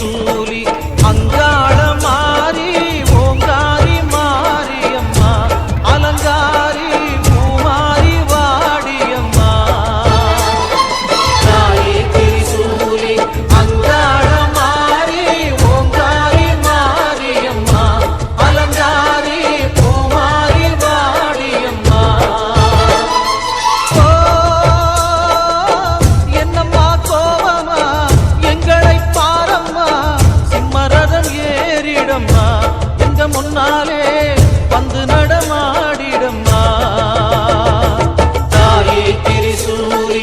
റസൂലി முன்னாலே வந்து நடமாடிடம்மா. தாயே திரிசூரி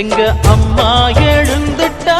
எங்க அம்மா எழுந்துட்டா?